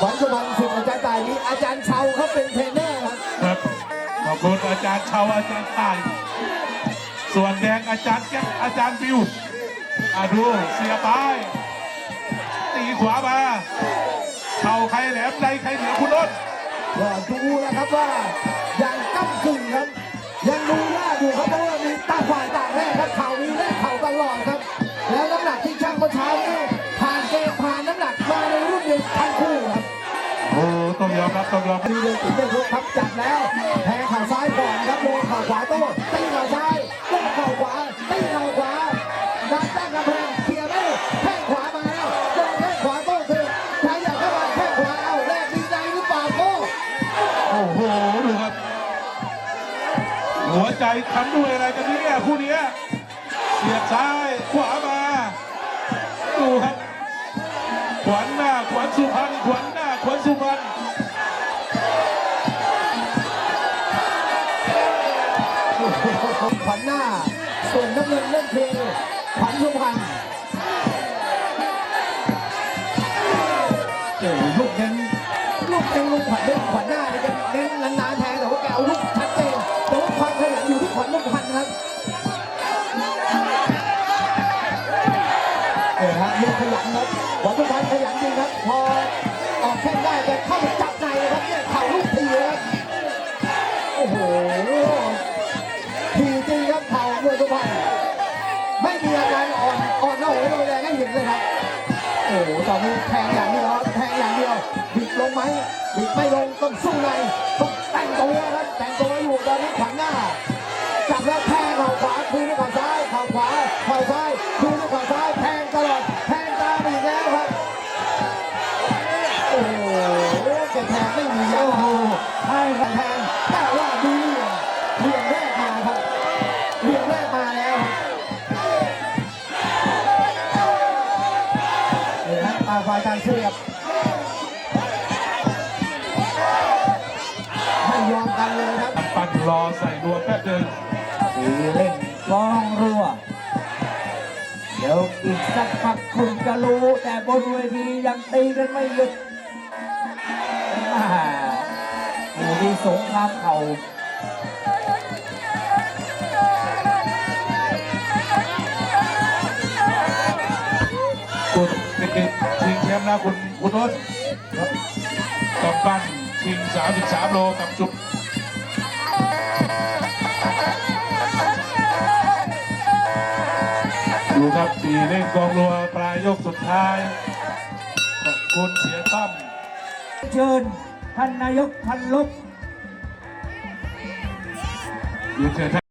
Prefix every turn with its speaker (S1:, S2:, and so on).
S1: ขวัญสุพรรณสุขอาจารย์ตายมีอาจารย์เชาเขาเป็นเทรนเนอร์ครับ
S2: ครับขอบคุณอาจารย์เชาอาจารย์ตาย ส่วนแดงอาจารย์แก๊ปอาจารย์บิวอาดูเสียไปตีขวามาเข่าใครแหลมใดใครเหนือคุณอ้น
S1: ก็ดูนะครับว่า ยอมรับต้องย
S2: อมรับมี
S1: เรื่องติดเรื่องรุกครับจับแล้วแทงเข่าซ้ายก่อนครับโดนเข่าขวาโต้ตีเข่าซ้ายโต้เข่าขวาตีเข่าขวาดันตั้งกำแพงเคลียร์ไม่ได้แข้งขวามาแล้วโดนแข้งขวาโต้คือใครอยากเข้ามาแข้งขวาเอาแรกดีใจหรือเปล่าโต้
S2: โอ้โหดูครับ หัวใจทำด้วยอะไรกันเนี่ยคู่เนี้ยเสียบซ้ายขวามาดูครับขวัญหน้าขวัญสุพรรณขวัญหน้าขวัญสุพรรณ
S1: ขวัญหน้า ส่วนน้ำเงินนั่นคือขวัญสุพรรณโอ้ลูกเน้นลูกเน้นลูกขวัญเน้นขวัญหน้านี่จะเน้นนานๆแทงแต่ว่าแกเอาลูกชัดเจนแต่ว่าความขยันอยู่ที่ขวัญสุพรรณครับเออฮะลูกขยันครับขวัญสุพรรณขยันจริงครับ พอออกแข้งได้แต่เข้าไปจับ หตอนนี้แทงอย่างเดียวครับแทงอย่างเดียวบิดลงไหมบิดไม่ลงต้องสู้ในต้องแต่งตัวครับแต่งตัวอยู่ตอนนี้ขวางหน้าางฝ่ายต่างเสียบไม่ยอมกันเลยครับ
S2: ปั่นรอใส่รวมแป๊บเดิน
S3: ตีเล่นกองรัวเดี๋ยวอีกสักพักคุณจะรู้ แต่บนเวทียังตีกันไม่หยุดอ่าอยู่ที่สงครามเข่า
S2: เด็กชิงแชมป์นะคุณคุณอ้นกำปั้นชิง 33 โลกับจุบดูครับตีเล่นกองรัวปลายยกสุดท้าย ขอบคุณเสียตั้ม
S3: เชิญท่านนายกพันลบ
S2: เรียนเชิญท่าน